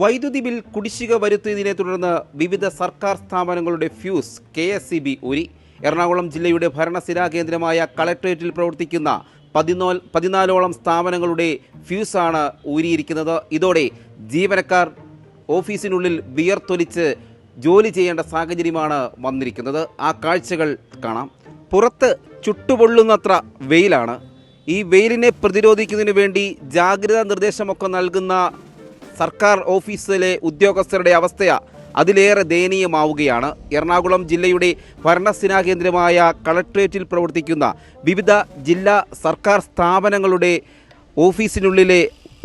വൈദ്യുതി ബിൽ കുടിശ്ശിക വരുത്തിയതിനെ തുടർന്ന് വിവിധ സർക്കാർ സ്ഥാപനങ്ങളുടെ fuse K S E B ഊരി. എറണാകുളം ജില്ലയുടെ ഭരണസിരാ കേന്ദ്രമായ കളക്ട്രേറ്റിൽ പ്രവർത്തിക്കുന്ന പതിനോ പതിനാലോളം സ്ഥാപനങ്ങളുടെ ഫ്യൂസാണ് ഊരിയിരിക്കുന്നത്. ഇതോടെ ജീവനക്കാർ ഓഫീസിനുള്ളിൽ വിയർത്തൊലിച്ച് ജോലി ചെയ്യേണ്ട സാഹചര്യമാണ് വന്നിരിക്കുന്നത്. ആ കാഴ്ചകൾ കാണാം. പുറത്ത് ചുട്ടുപൊള്ളുന്നത്ര വെയിലാണ്. ഈ വെയിലിനെ പ്രതിരോധിക്കുന്നതിന് വേണ്ടി ജാഗ്രതാ നിർദ്ദേശമൊക്കെ നൽകുന്ന സർക്കാർ ഓഫീസിലെ ഉദ്യോഗസ്ഥരുടെ അവസ്ഥ അതിലേറെ ദയനീയമാവുകയാണ്. എറണാകുളം ജില്ലയുടെ ഭരണസിനാ കേന്ദ്രമായ കളക്ട്രേറ്റിൽ പ്രവർത്തിക്കുന്ന വിവിധ ജില്ലാ സർക്കാർ സ്ഥാപനങ്ങളുടെ ഓഫീസിനുള്ളിലെ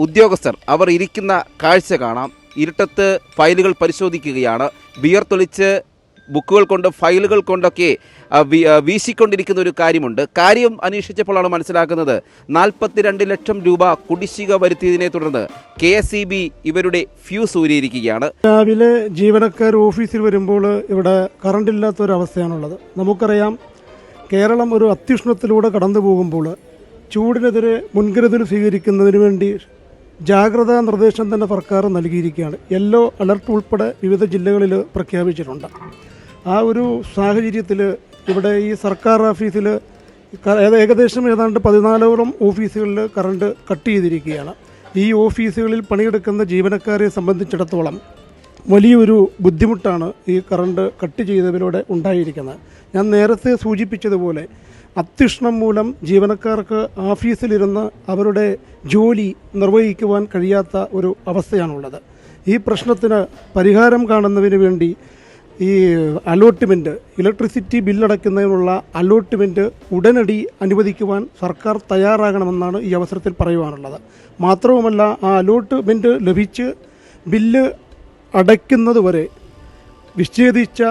ഉദ്യോഗസ്ഥർ അവർ ഇരിക്കുന്ന കാഴ്ച കാണാം. ഇരുട്ടത്ത് ഫയലുകൾ പരിശോധിക്കുകയാണ്. ബിയർ വിയർത്തൊളിച്ച് ബുക്കുകൾ കൊണ്ട് ഫയലുകൾ കൊണ്ടൊക്കെ വീശിക്കൊണ്ടിരിക്കുന്ന ഒരു കാര്യമുണ്ട്. കാര്യം അന്വേഷിച്ചപ്പോഴാണ് മനസ്സിലാക്കുന്നത് നാൽപ്പത്തിരണ്ട് ലക്ഷം രൂപ കുടിശ്ശിക വരുത്തിയതിനെ തുടർന്ന് കെ എസ് ഇ ബി ഇവരുടെ ഫ്യൂസ് ഊരിയിരിക്കുകയാണ്. രാവിലെ ജീവനക്കാർ ഓഫീസിൽ വരുമ്പോൾ ഇവിടെ കറണ്ട് ഇല്ലാത്ത ഒരു അവസ്ഥയാണുള്ളത് നമുക്കറിയാം കേരളം ഒരു അത്യുഷ്ണത്തിലൂടെ കടന്നു പോകുമ്പോൾ ചൂടിനെതിരെ മുൻകരുതൽ സ്വീകരിക്കുന്നതിന് വേണ്ടി ജാഗ്രതാ നിർദ്ദേശം തന്നെ സർക്കാർ നൽകിയിരിക്കുകയാണ്. യെല്ലോ അലർട്ട് ഉൾപ്പെടെ വിവിധ ജില്ലകളിൽ പ്രഖ്യാപിച്ചിട്ടുണ്ട്. ആ ഒരു സാഹചര്യത്തിൽ ഇവിടെ ഈ സർക്കാർ ഓഫീസിൽ ഏകദേശം ഏതാണ്ട് പതിനാലോളം ഓഫീസുകളിൽ കറണ്ട് കട്ട് ചെയ്തിരിക്കുകയാണ്. ഈ ഓഫീസുകളിൽ പണിയെടുക്കുന്ന ജീവനക്കാരെ സംബന്ധിച്ചിടത്തോളം വലിയൊരു ബുദ്ധിമുട്ടാണ് ഈ കറണ്ട് കട്ട് ചെയ്തതിലൂടെ ഉണ്ടായിരിക്കുന്നത്. ഞാൻ നേരത്തെ സൂചിപ്പിച്ചതുപോലെ അത്യുഷ്ണം മൂലം ജീവനക്കാർക്ക് ഓഫീസിലിരുന്ന് അവരുടെ ജോലി നിർവഹിക്കുവാൻ കഴിയാത്ത ഒരു അവസ്ഥയാണുള്ളത്. ഈ പ്രശ്നത്തിന് പരിഹാരം കാണുന്നതിന് വേണ്ടി ഈ അലോട്ട്മെന്റ് ഇലക്ട്രിസിറ്റി ബില്ലടയ്ക്കുന്നതിനുള്ള അലോട്ട്മെന്റ് ഉടനടി അനുവദിക്കുവാൻ സർക്കാർ തയ്യാറാകണമെന്നാണ് ഈ അവസരത്തിൽ പറയുവാനുള്ളത്. മാത്രവുമല്ല ആ അലോട്ട്മെന്റ് ലഭിച്ച് ബില്ല് അടയ്ക്കുന്നതുവരെ വിച്ഛേദിച്ച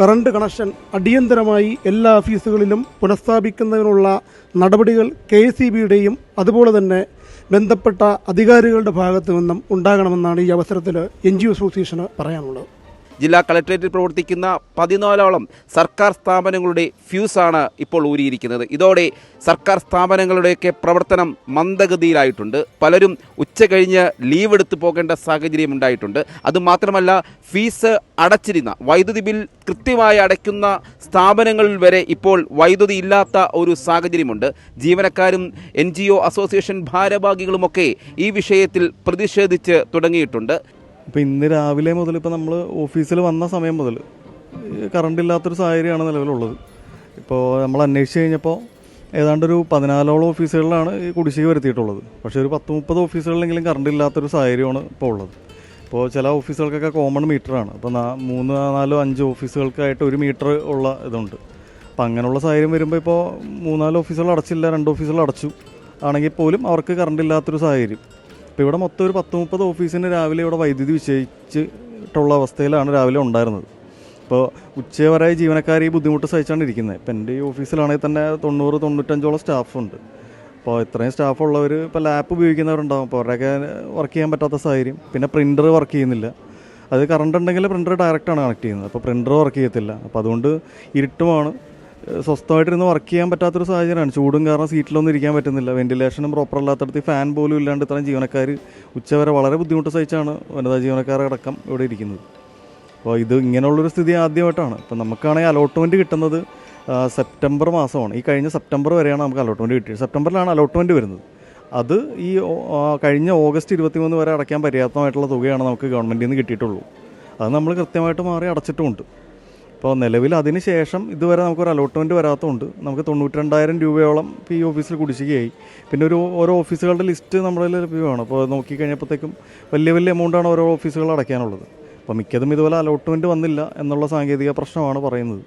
കറണ്ട് കണക്ഷൻ അടിയന്തരമായി എല്ലാ ഓഫീസുകളിലും പുനഃസ്ഥാപിക്കുന്നതിനുള്ള നടപടികൾ കെ ഇ ബിയുടെയും അതുപോലെ തന്നെ ബന്ധപ്പെട്ട അധികാരികളുടെ ഭാഗത്തു നിന്നും ഉണ്ടാകണമെന്നാണ് ഈ അവസരത്തിൽ എൻ ജി ഒ അസോസിയേഷന് പറയാനുള്ളത്. ജില്ലാ കളക്ട്രേറ്റിൽ പ്രവർത്തിക്കുന്ന പതിനാലോളം സർക്കാർ സ്ഥാപനങ്ങളുടെ ഫ്യൂസാണ് ഇപ്പോൾ ഊരിയിരിക്കുന്നത്. ഇതോടെ സർക്കാർ സ്ഥാപനങ്ങളുടെയൊക്കെ പ്രവർത്തനം മന്ദഗതിയിലായിട്ടുണ്ട്. പലരും ഉച്ച കഴിഞ്ഞ് ലീവ് എടുത്തു പോകേണ്ട സാഹചര്യം ഉണ്ടായിട്ടുണ്ട്. അതുമാത്രമല്ല ഫീസ് അടച്ചിരുന്ന വൈദ്യുതി ബിൽ കൃത്യമായി അടയ്ക്കുന്ന സ്ഥാപനങ്ങളിൽ വരെ ഇപ്പോൾ വൈദ്യുതി ഇല്ലാത്ത ഒരു സാഹചര്യമുണ്ട്. ജീവനക്കാരും എൻ അസോസിയേഷൻ ഭാരവാഹികളുമൊക്കെ ഈ വിഷയത്തിൽ പ്രതിഷേധിച്ച് തുടങ്ങിയിട്ടുണ്ട്. ഇപ്പോൾ ഇന്ന് രാവിലെ മുതൽ ഇപ്പോൾ നമ്മൾ ഓഫീസിൽ വന്ന സമയം മുതൽ കറണ്ട് ഇല്ലാത്തൊരു സാഹചര്യമാണ് നിലവിലുള്ളത്. ഇപ്പോൾ നമ്മൾ അന്വേഷിച്ച് കഴിഞ്ഞപ്പോൾ ഏതാണ്ട് ഒരു പതിനാലോളം ഓഫീസുകളിലാണ് ഈ കുടിശ്ശിക വരുത്തിയിട്ടുള്ളത്. പക്ഷേ ഒരു പത്ത് മുപ്പത് ഓഫീസുകളിലെങ്കിലും കറണ്ട് ഇല്ലാത്തൊരു സാഹചര്യമാണ് ഇപ്പോൾ ഉള്ളത്. ഇപ്പോൾ ചില ഓഫീസുകൾക്കൊക്കെ കോമൺ മീറ്ററാണ് അപ്പോൾ മൂന്ന് നാലോ അഞ്ച് ഓഫീസുകൾക്കായിട്ട് ഒരു മീറ്റർ ഉള്ള ഇതുണ്ട്. അപ്പോൾ അങ്ങനെയുള്ള സാഹചര്യം വരുമ്പോൾ ഇപ്പോൾ മൂന്നാൽ ഓഫീസുകൾ അടച്ചില്ല രണ്ട് ഓഫീസുകൾ അടച്ചു. ആണെങ്കിൽ പോലും അവർക്ക് കറണ്ട് ഇല്ലാത്തൊരു സാഹചര്യം. ഇപ്പോൾ ഇവിടെ മൊത്തം ഒരു പത്ത് മുപ്പത് ഓഫീസിന് രാവിലെ ഇവിടെ വൈദ്യുതി വിശ്വസിച്ചിട്ടുള്ള അവസ്ഥയിലാണ് രാവിലെ ഉണ്ടായിരുന്നത്. ഇപ്പോൾ ഉച്ചവരെ ജീവനക്കാർ ഈ ബുദ്ധിമുട്ട് സഹിച്ചാണ് ഇരിക്കുന്നത്. ഇപ്പം എന്റെ ഈ ഓഫീസിലാണെങ്കിൽ തന്നെ തൊണ്ണൂറ് തൊണ്ണൂറ്റഞ്ചോളം സ്റ്റാഫുണ്ട്. അപ്പോൾ ഇത്രയും സ്റ്റാഫുള്ളവർ ഇപ്പോൾ ലാപ്പ് ഉപയോഗിക്കുന്നവരുണ്ടാവും. അപ്പോൾ അവരുടെയൊക്കെ വർക്ക് ചെയ്യാൻ പറ്റാത്ത സാഹചര്യം. പിന്നെ പ്രിന്റർ വർക്ക് ചെയ്യുന്നില്ല. അത് കറണ്ട് ഉണ്ടെങ്കിൽ പ്രിന്റർ ഡയറക്റ്റാണ് കണക്ട് ചെയ്യുന്നത്. അപ്പോൾ പ്രിന്റർ വർക്ക് ചെയ്യത്തില്ല. അപ്പോൾ അതുകൊണ്ട് ഇരുട്ടുമാണ്. സ്വസ്ഥമായിട്ടിരുന്ന് വർക്ക് ചെയ്യാൻ പറ്റാത്തൊരു സാഹചര്യമാണ്. ചൂടും കാരണം സീറ്റിലൊന്നും ഇരിക്കാൻ പറ്റുന്നില്ല. വെന്റിലേഷനും പ്രോപ്പർ അല്ലാത്തടത്ത് ഫാൻ പോലും ഇല്ലാണ്ട് ഇത്രയും ജീവനക്കാർ ഉച്ചവരെ വളരെ ബുദ്ധിമുട്ട് സഹിച്ചാണ് വനിതാ ജീവനക്കാരടക്കം ഇവിടെ ഇരിക്കുന്നത്. അപ്പോൾ ഇത് ഇങ്ങനെയുള്ളൊരു സ്ഥിതി ആദ്യമായിട്ടാണ്. ഇപ്പം നമുക്കാണെങ്കിൽ അലോട്ട്മെന്റ് കിട്ടുന്നത് സെപ്റ്റംബർ മാസമാണ്. ഈ കഴിഞ്ഞ സെപ്റ്റംബർ വരെയാണ് നമുക്ക് അലോട്ട്മെന്റ് കിട്ടിയത്. സെപ്റ്റംബറിലാണ് അലോട്ട്മെന്റ് വരുന്നത്. അത് ഈ കഴിഞ്ഞ ഓഗസ്റ്റ് ഇരുപത്തിമൂന്ന് വരെ അടയ്ക്കാൻ പര്യാപ്തമായിട്ടുള്ള തുകയാണ് നമുക്ക് ഗവൺമെന്റിൽ നിന്ന് കിട്ടിയിട്ടുള്ളൂ. അത് നമ്മൾ കൃത്യമായിട്ട് മാറി അടച്ചിട്ടുമുണ്ട്. ഇപ്പോൾ നിലവിൽ അതിന് ശേഷം ഇതുവരെ നമുക്കൊരു അലോട്ട്മെന്റ് വരാത്തതുകൊണ്ട് നമുക്ക് തൊണ്ണൂറ്റി രണ്ടായിരം രൂപയോളം ഈ ഓഫീസിൽ കുടിശ്ശികയായി. പിന്നെ ഒരു ഓരോ ഓഫീസുകളുടെ ലിസ്റ്റ് നമ്മുടെ കയ്യിൽ ലഭ്യമാണ്. അപ്പോൾ നോക്കി കഴിഞ്ഞപ്പോഴത്തേക്കും വലിയ വലിയ എമൗണ്ടാണ് ഓരോ ഓഫീസുകൾ അടയ്ക്കാനുള്ളത്. അപ്പോൾ മിക്കതും ഇതുപോലെ അലോട്ട്മെന്റ് വന്നില്ല എന്നുള്ള സാങ്കേതിക പ്രശ്നമാണ് പറയുന്നത്.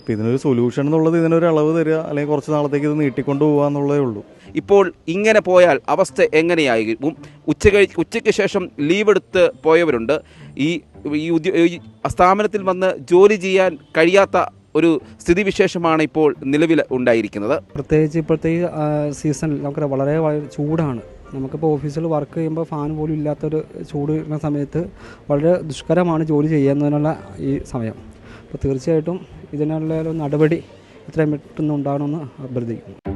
അപ്പോൾ ഇതിനൊരു സൊല്യൂഷൻ എന്നുള്ളത് ഇതിനൊരു അളവ് തരിക അല്ലെങ്കിൽ കുറച്ച് നാളത്തേക്ക് ഇത് നീട്ടിക്കൊണ്ട് പോകുക എന്നുള്ളതേ ഉള്ളൂ. ഇപ്പോൾ ഇങ്ങനെ പോയാൽ അവസ്ഥ എങ്ങനെയായിരിക്കും? ഉച്ച ഉച്ചയ്ക്ക് ശേഷം ലീവ് എടുത്ത് പോയവരുണ്ട്. ഈ ഈ സ്ഥാപനത്തിൽ വന്ന് ജോലി ചെയ്യാൻ കഴിയാത്ത ഒരു സ്ഥിതിവിശേഷമാണ് ഇപ്പോൾ നിലവിൽ ഉണ്ടായിരിക്കുന്നത്. പ്രത്യേകിച്ച് ഇപ്പോഴത്തെ ഈ സീസണിൽ നമുക്ക് വളരെ വളരെ ചൂടാണ്. നമുക്കിപ്പോൾ ഓഫീസിൽ വർക്ക് ചെയ്യുമ്പോൾ ഫാൻ പോലും ഇല്ലാത്തൊരു ചൂട് വരുന്ന സമയത്ത് വളരെ ദുഷ്കരമാണ് ജോലി ചെയ്യുന്നതിനുള്ള ഈ സമയം. അപ്പോൾ തീർച്ചയായിട്ടും ഇതിനുള്ള നടപടി എത്രയും പെട്ടെന്ന് ഉണ്ടാകണമെന്ന് അഭ്യർത്ഥിക്കുന്നു.